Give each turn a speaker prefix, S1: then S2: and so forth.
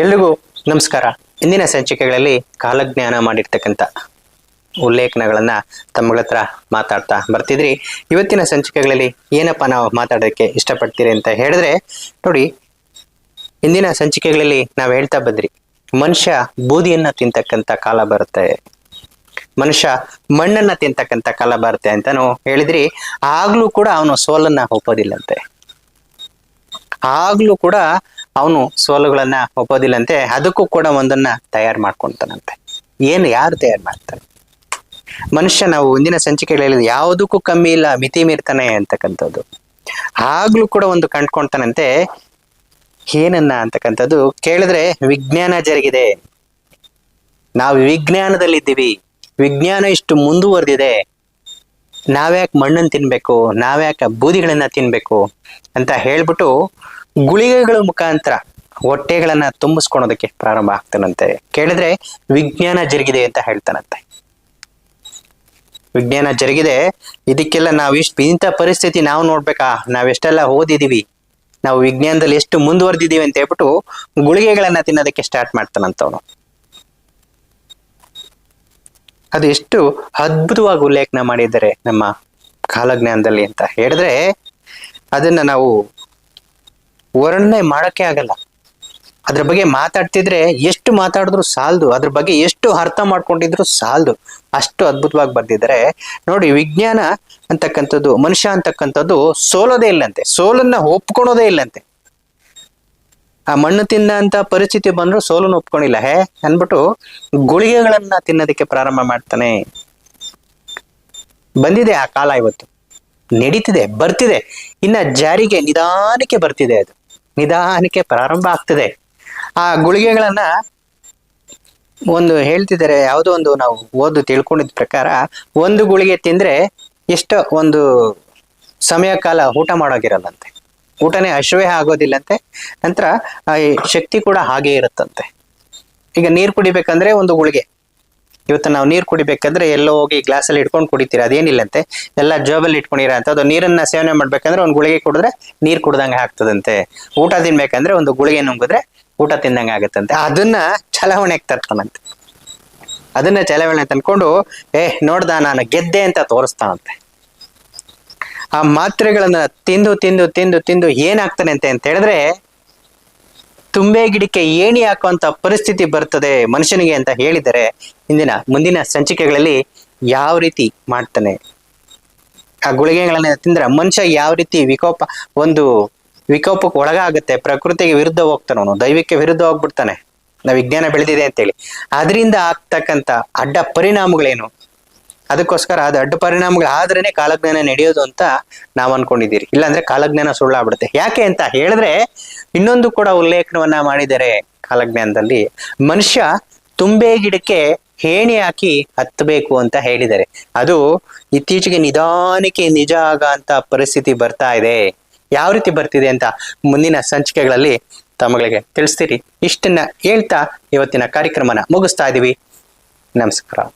S1: ಎಲ್ರಿಗೂ ನಮಸ್ಕಾರ. ಇಂದಿನ ಸಂಚಿಕೆಗಳಲ್ಲಿ ಕಾಲಜ್ಞಾನ ಮಾಡಿರ್ತಕ್ಕಂಥ ಉಲ್ಲೇಖನಗಳನ್ನ ತಮ್ಮಗಳ ಹತ್ರ ಮಾತಾಡ್ತಾ ಬರ್ತಿದ್ರಿ. ಇವತ್ತಿನ ಸಂಚಿಕೆಗಳಲ್ಲಿ ಏನಪ್ಪ ನಾವು ಮಾತಾಡೋದಕ್ಕೆ ಇಷ್ಟಪಡ್ತೀರಿ ಅಂತ ಹೇಳಿದ್ರೆ, ನೋಡಿ, ಇಂದಿನ ಸಂಚಿಕೆಗಳಲ್ಲಿ ನಾವು ಹೇಳ್ತಾ ಬಂದ್ರಿ, ಮನುಷ್ಯ ಬೂದಿಯನ್ನ ತಿಂತಕ್ಕಂಥ ಕಾಲ ಬರುತ್ತೆ. ಮನುಷ್ಯ ಮಣ್ಣನ್ನ ತಿಂತಕ್ಕಂಥ ಕಾಲ ಬರುತ್ತೆ ಅಂತಾನು ಹೇಳಿದ್ರಿ. ಆಗ್ಲೂ ಕೂಡ ಅವನು ಸೋಲನ್ನ ಒಪ್ಪೋದಿಲ್ಲಂತೆ. ಆಗ್ಲೂ ಕೂಡ ಅವನು ಸೋಲುಗಳನ್ನ ಒಪ್ಪೋದಿಲ್ಲಂತೆ ಅದಕ್ಕೂ ಕೂಡ ಒಂದನ್ನ ತಯಾರು ಮಾಡ್ಕೊಂತಾನಂತೆ. ಏನು ಯಾರು ತಯಾರು ಮಾಡ್ತಾರೆ? ಮನುಷ್ಯ ನಾವು ಮುಂದಿನ ಸಂಚಿಕೆಗಳಲ್ಲಿ ಯಾವುದಕ್ಕೂ ಕಮ್ಮಿ ಇಲ್ಲ, ಮಿತಿ ಮೀರ್ತಾನೆ ಅಂತಕ್ಕಂಥದ್ದು. ಆಗ್ಲೂ ಕೂಡ ಒಂದು ಕಂಡ್ಕೊಂತಾನಂತೆ. ಏನನ್ನ ಅಂತಕ್ಕಂಥದ್ದು? ಕೇಳಿದ್ರೆ ವಿಜ್ಞಾನ ಜರುಗಿದೆ. ನಾವು ವಿಜ್ಞಾನದಲ್ಲಿದ್ದೀವಿ. ವಿಜ್ಞಾನ ಇಷ್ಟು ಮುಂದುವರೆದಿದೆ. ನಾವ್ಯಾಕೆ ಮಣ್ಣನ್ನು ತಿನ್ಬೇಕು, ನಾವ್ಯಾಕೆ ಬೂದಿಗಳನ್ನ ತಿನ್ಬೇಕು ಅಂತ ಹೇಳ್ಬಿಟ್ಟು ಗುಳಿಗೆಗಳ ಮುಖಾಂತರ ಹೊಟ್ಟೆಗಳನ್ನ ತುಂಬಿಸ್ಕೊಳೋದಕ್ಕೆ ಪ್ರಾರಂಭ ಆಗ್ತಾನಂತೆ. ಕೇಳಿದ್ರೆ ವಿಜ್ಞಾನ ಜರುಗಿದೆ ಅಂತ ಹೇಳ್ತಾನಂತೆ. ವಿಜ್ಞಾನ ಜರುಗಿದೆ. ಇದಕ್ಕೆಲ್ಲ ನಾವು ಇಷ್ಟು ಇಂಥ ಪರಿಸ್ಥಿತಿ ನಾವು ನೋಡ್ಬೇಕಾ? ನಾವೆಷ್ಟೆಲ್ಲ ಓದಿದೀವಿ? ನಾವು ವಿಜ್ಞಾನದಲ್ಲಿ ಎಷ್ಟು ಮುಂದುವರೆದಿದ್ದೀವಿ ಅಂತ ಹೇಳ್ಬಿಟ್ಟು ಗುಳಿಗೆಗಳನ್ನ ತಿನ್ನೋದಕ್ಕೆ ಸ್ಟಾರ್ಟ್ ಮಾಡ್ತಾನಂತವನು. ಅದು ಎಷ್ಟು ಅದ್ಭುತವಾಗಿ ಉಲ್ಲೇಖನ ಮಾಡಿದ್ದಾರೆ ನಮ್ಮ ಕಾಲಜ್ಞಾನದಲ್ಲಿ ಅಂತ ಹೇಳಿದ್ರೆ ಅದನ್ನ ನಾವು ವರ್ಣನೆ ಮಾಡಕ್ಕೆ ಆಗಲ್ಲ. ಅದ್ರ ಬಗ್ಗೆ ಮಾತಾಡ್ತಿದ್ರೆ ಎಷ್ಟು ಮಾತಾಡಿದ್ರು ಸಾಲದು, ಅದ್ರ ಬಗ್ಗೆ ಎಷ್ಟು ಅರ್ಥ ಮಾಡ್ಕೊಂಡಿದ್ರು ಸಾಲದು. ಅಷ್ಟು ಅದ್ಭುತವಾಗಿ ಬರ್ದಿದ್ದಾರೆ. ನೋಡಿ, ವಿಜ್ಞಾನ ಅಂತಕ್ಕಂಥದ್ದು, ಮನುಷ್ಯ ಅಂತಕ್ಕಂಥದ್ದು ಸೋಲೋದೇ ಇಲ್ಲಂತೆ. ಸೋಲನ್ನ ಒಪ್ಕೊಳೋದೇ ಇಲ್ಲಂತೆ. ಆ ಮಣ್ಣು ತಿನ್ನ ಅಂತ ಪರಿಸ್ಥಿತಿ ಬಂದ್ರು ಸೋಲನ್ನು ಒಪ್ಕೊಂಡಿಲ್ಲ ಹೇ ಅನ್ಬಿಟ್ಟು ಗುಳಿಗೆಗಳನ್ನ ತಿನ್ನೋದಕ್ಕೆ ಪ್ರಾರಂಭ ಮಾಡ್ತಾನೆ. ಬಂದಿದೆ ಆ ಕಾಲ ಇವತ್ತು. ನಡೀತಿದೆ, ಬರ್ತಿದೆ. ಇನ್ನ ಜಾರಿಗೆ ನಿಧಾನಕ್ಕೆ ಬರ್ತಿದೆ ಅದು. ನಿಧಾನಕ್ಕೆ ಪ್ರಾರಂಭ ಆಗ್ತದೆ. ಆ ಗುಳಿಗೆಗಳನ್ನ ಒಂದು ಹೇಳ್ತಿದ್ದಾರೆ, ಯಾವುದೋ ಒಂದು ನಾವು ಓದು ತಿಳ್ಕೊಂಡಿದ್ದ ಪ್ರಕಾರ ಒಂದು ಗುಳಿಗೆ ತಿಂದ್ರೆ ಎಷ್ಟೋ ಒಂದು ಸಮಯ ಕಾಲ ಊಟ ಮಾಡೋಗಿರಲ್ಲಂತೆ. ಊಟನೇ ಹಶ್ವೇ ಆಗೋದಿಲ್ಲಂತೆ. ನಂತರ ಶಕ್ತಿ ಕೂಡ ಹಾಗೆ ಇರುತ್ತಂತೆ. ಈಗ ನೀರು ಕುಡಿಬೇಕಂದ್ರೆ ಒಂದು ಗುಳಿಗೆ. ಇವತ್ತು ನಾವು ನೀರು ಕುಡಿಬೇಕಂದ್ರೆ ಎಲ್ಲೋ ಹೋಗಿ ಗ್ಲಾಸಲ್ಲಿ ಇಟ್ಕೊಂಡು ಕುಡಿತೀರ? ಅದೇನಿಲ್ಲಂತೆ. ಎಲ್ಲ ಜೋಬಲ್ಲಿ ಇಟ್ಕೊಂಡಿರ ಅಂತ. ಅದು ನೀರನ್ನ ಸೇವನೆ ಮಾಡ್ಬೇಕಂದ್ರೆ ಒಂದು ಗುಳಿಗೆ ಕುಡಿದ್ರೆ ನೀರು ಕುಡ್ದಂಗೆ ಆಗ್ತದಂತೆ. ಊಟ ತಿನ್ಬೇಕಂದ್ರೆ ಒಂದು ಗುಳಿಗೆ ನುಂಗಿದ್ರೆ ಊಟ ತಿಂದಂಗೆ ಆಗತ್ತಂತೆ. ಅದನ್ನ ಚಲಾವಣೆಗೆ ತರ್ತಾನಂತೆ. ಅದನ್ನ ಚಲಾವಣೆ ತಂದ್ಕೊಂಡು, ಏ, ನೋಡ್ದ, ನಾನು ಗೆದ್ದೆ ಅಂತ ತೋರಿಸ್ತಾನಂತೆ. ಆ ಮಾತ್ರೆಗಳನ್ನ ತಿಂದು ತಿಂದು ತಿಂದು ತಿಂದು ಏನಾಗ್ತಾನೆ ಅಂತ ಅಂತ ಹೇಳಿದ್ರೆ ತುಂಬೆ ಗಿಡಕ್ಕೆ ಏಣಿ ಹಾಕುವಂತ ಪರಿಸ್ಥಿತಿ ಬರ್ತದೆ ಮನುಷ್ಯನಿಗೆ ಅಂತ ಹೇಳಿದರೆ ಇಂದಿನ, ಮುಂದಿನ ಸಂಚಿಕೆಗಳಲ್ಲಿ ಯಾವ ರೀತಿ ಮಾಡ್ತಾನೆ? ಆ ಗುಳಿಗೆಗಳನ್ನ ತಿಂದ್ರೆ ಮನುಷ್ಯ ಯಾವ ರೀತಿ ವಿಕೋಪ, ಒಂದು ವಿಕೋಪಕ್ಕೆ ಒಳಗಾಗುತ್ತೆ, ಪ್ರಕೃತಿಗೆ ವಿರುದ್ಧ ಹೋಗ್ತಾನೆ ಅವನು, ದೈವಕ್ಕೆ ವಿರುದ್ಧ ಹೋಗ್ಬಿಡ್ತಾನೆ. ನಾವು ವಿಜ್ಞಾನ ಬೆಳೆದಿದೆ ಅಂತೇಳಿ. ಅದರಿಂದ ಆಗ್ತಕ್ಕಂಥ ಅಡ್ಡ ಪರಿಣಾಮಗಳೇನು? ಅದಕ್ಕೋಸ್ಕರ ಅದು ಅಡ್ಡ ಪರಿಣಾಮಗಳು ಆದ್ರೇನೆ ಕಾಲಜ್ಞಾನ ನಡೆಯೋದು ಅಂತ ನಾವು ಅನ್ಕೊಂಡಿದ್ದೀರಿ. ಇಲ್ಲಾಂದ್ರೆ ಕಾಲಜ್ಞಾನ ಸುಳ್ಳಾಗ್ಬಿಡುತ್ತೆ. ಯಾಕೆ ಅಂತ ಹೇಳಿದ್ರೆ ಇನ್ನೊಂದು ಕೂಡ ಉಲ್ಲೇಖನವನ್ನ ಮಾಡಿದರೆ ಕಾಲಜ್ಞಾನದಲ್ಲಿ, ಮನುಷ್ಯ ತುಂಬೆ ಗಿಡಕ್ಕೆ ಹೇಣಿ ಹಾಕಿ ಹತ್ತಬೇಕು ಅಂತ ಹೇಳಿದ್ದಾರೆ ಅದು ಇತ್ತೀಚೆಗೆ ನಿಧಾನಕ್ಕೆ ನಿಜ ಆಗ ಅಂತ ಪರಿಸ್ಥಿತಿ ಬರ್ತಾ ಇದೆ. ಯಾವ ರೀತಿ ಬರ್ತಿದೆ ಅಂತ ಮುಂದಿನ ಸಂಚಿಕೆಗಳಲ್ಲಿ ತಮ್ಮಗಳಿಗೆ ತಿಳಿಸ್ತೀರಿ. ಇಷ್ಟನ್ನ ಹೇಳ್ತಾ ಇವತ್ತಿನ ಕಾರ್ಯಕ್ರಮನ ಮುಗಿಸ್ತಾ ಇದೀವಿ. ನಮಸ್ಕಾರ.